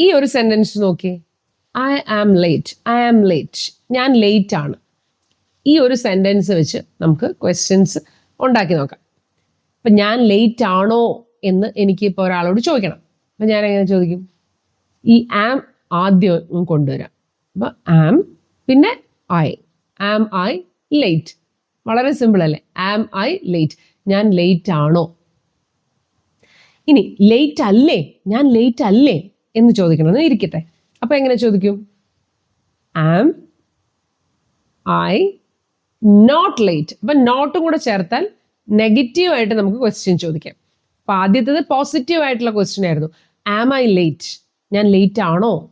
ഈ ഒരു സെന്റൻസ് നോക്കി I am late I am late ഞാൻ ലേറ്റ് ആണ്. ഈ ഒരു സെന്റൻസ് വെച്ച് നമുക്ക് ക്വസ്റ്റ്യൻസ് ഉണ്ടാക്കി നോക്കാം. അപ്പം ഞാൻ ലേറ്റ് ആണോ എന്ന് എനിക്ക് ഇപ്പോൾ ഒരാളോട് ചോദിക്കണം. അപ്പം ഞാൻ എങ്ങനെ ചോദിക്കും? ഈ ആം ആദ്യം കൊണ്ടുവരാം. അപ്പം ആം പിന്നെ ഐ ആം ഐ ലേറ്റ് വളരെ സിമ്പിൾ അല്ലേ? ആം ഐ ലേറ്റ് ഞാൻ ലേറ്റ് ആണോ? ഇനി ലേറ്റ് അല്ലേ? ഞാൻ ലേറ്റ് അല്ലേ? എന്ന് ചോദിക്കണമെന്ന് ഇരിക്കട്ടെ. അപ്പോൾ എങ്ങനെ ചോദിക്കും? ആം ഐ നോട്ട് ലേറ്റ് അപ്പം നോട്ടും കൂടെ ചേർത്താൽ നെഗറ്റീവ് ആയിട്ട് നമുക്ക് ക്വസ്റ്റ്യൻ ചോദിക്കാം. അപ്പം ആദ്യത്തേത് പോസിറ്റീവ് ആയിട്ടുള്ള ക്വസ്റ്റ്യൻ ആയിരുന്നു. ആം ഐ ലേറ്റ് ഞാൻ ലേറ്റ് ആണോ?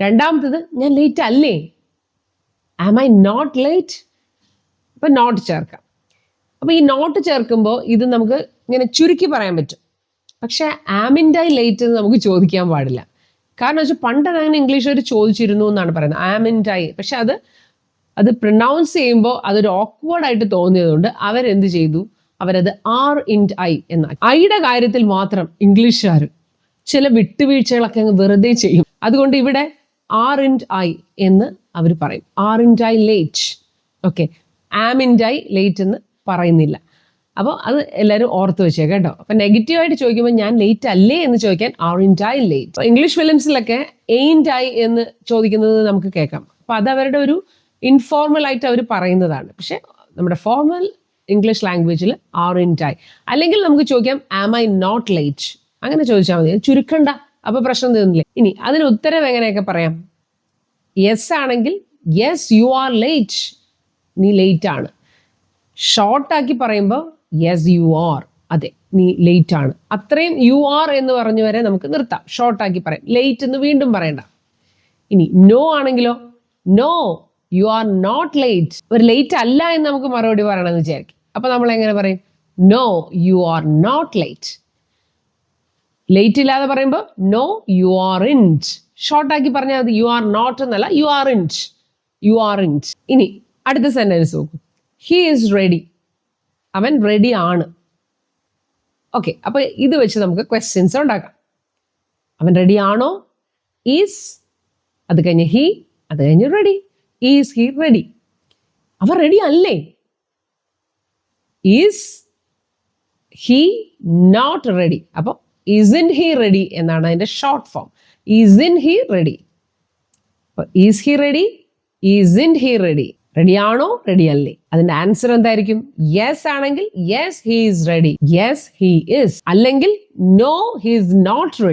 രണ്ടാമത്തത് ഞാൻ ലേറ്റ് അല്ലേ? ആം ഐ നോട്ട് ലേറ്റ് അപ്പം നോട്ട് ചേർക്കാം. അപ്പോൾ ഈ നോട്ട് ചേർക്കുമ്പോൾ ഇത് നമുക്ക് ഇങ്ങനെ ചുരുക്കി പറയാൻ പറ്റും. പക്ഷേ ആമിൻഡായി ഐ ലേറ്റ് എന്ന് നമുക്ക് ചോദിക്കാൻ പാടില്ല. കാരണം വെച്ചാൽ പണ്ട് അങ്ങനെ ഇംഗ്ലീഷുകാർ ചോദിച്ചിരുന്നു എന്നാണ് പറയുന്നത്. ആമിൻഡായി. പക്ഷെ അത് അത് പ്രൊനൗൺസ് ചെയ്യുമ്പോൾ അതൊരു ഓക്വേർഡ് ആയിട്ട് തോന്നിയതുകൊണ്ട് അവരെന്ത് ചെയ്തു? അവരത് ആർ ഇൻഡ് ഐ എന്ന ഐയുടെ കാര്യത്തിൽ മാത്രം ഇംഗ്ലീഷുകാർ ചില വിട്ടുവീഴ്ചകളൊക്കെ അങ്ങ് വെറുതെ ചെയ്യും. അതുകൊണ്ട് ഇവിടെ ആർ ഇൻഡ് ഐ എന്ന് അവർ പറയും. Aren't I late okay amn't I late എന്ന് പറയുന്നില്ല. അപ്പോൾ അത് എല്ലാവരും ഓർത്ത് വെച്ചേ കേട്ടോ. അപ്പം നെഗറ്റീവായിട്ട് ചോദിക്കുമ്പോൾ ഞാൻ ലേറ്റ് അല്ലേ എന്ന് ചോദിക്കാൻ aren't I late English ഫിലിംസിലൊക്കെ എയിൻ ടൈ എന്ന് ചോദിക്കുന്നത് നമുക്ക് കേൾക്കാം. അപ്പോൾ അത് അവരുടെ ഒരു ഇൻഫോർമൽ ആയിട്ട് അവർ പറയുന്നതാണ്. പക്ഷേ നമ്മുടെ ഫോർമൽ ഇംഗ്ലീഷ് ലാംഗ്വേജിൽ ആർ ഇൻ ടൈ അല്ലെങ്കിൽ നമുക്ക് ചോദിക്കാം ആം ഐ നോട്ട് ലേറ്റ് അങ്ങനെ ചോദിച്ചാൽ മതി. ചുരുക്കണ്ട. അപ്പോൾ പ്രശ്നം തീർന്നില്ലേ? ഇനി അതിന് ഉത്തരം എങ്ങനെയൊക്കെ പറയാം? യെസ് ആണെങ്കിൽ യെസ് യു ആർ ലേറ്റ് നീ ലേറ്റ് ആണ്. ഷോർട്ടാക്കി പറയുമ്പോൾ യെസ് യു ആർ അതെ നീ ലേറ്റ് ആണ്. അത്രയും യു ആർ എന്ന് പറഞ്ഞു വരെ നമുക്ക് നിർത്താം. ഷോർട്ടാക്കി പറയാം. ലേറ്റ് എന്ന് വീണ്ടും പറയണ്ട. ഇനി നോ ആണെങ്കിലോ? No you are not late ഒരു ലേറ്റ് അല്ല എന്ന് നമുക്ക് മറുപടി പറയണമെന്ന് വിചാരിക്കും. അപ്പൊ നമ്മൾ എങ്ങനെ പറയും? No you are not late late ഇല്ലാതെ പറയുമ്പോൾ നോ യു ആർ ഇന്റ് ഷോർട്ടാക്കി പറഞ്ഞാൽ മതി യു ആർ നോട്ട് എന്നല്ല you aren't you aren't ഇനി അടുത്ത സെന്റൻസ് നോക്കൂ. ഹി ഈസ് റെഡി അവൻ റെഡി ആണ്. ഓക്കെ അപ്പോൾ ഇത് വെച്ച് നമുക്ക് ക്വസ്റ്റ്യൻസ് ഉണ്ടാക്കാം. അവൻ റെഡി ആണോ? ഈസ് അത് കഴിഞ്ഞ് ഹി അത് കഴിഞ്ഞ് റെഡി ഈസ് ഹി റെഡി അവൻ റെഡി അല്ലേ? ഈസ് ഹി നോട്ട് റെഡി അപ്പോൾ ഇൻ ഹി റെഡി എന്നാണ് അതിന്റെ ഷോർട്ട് ഫോം ഇൻ ഹി റെഡി അപ്പോൾ ഈസ് ഹി റെഡി ഇൻ ഹി റെഡി റെഡി ആണോ? റെഡി അല്ലേ. അതിന്റെ ആൻസർ എന്തായിരിക്കും? യെസ് ആണെങ്കിൽ yes he is ready yes he is അല്ലെങ്കിൽ no he is not ready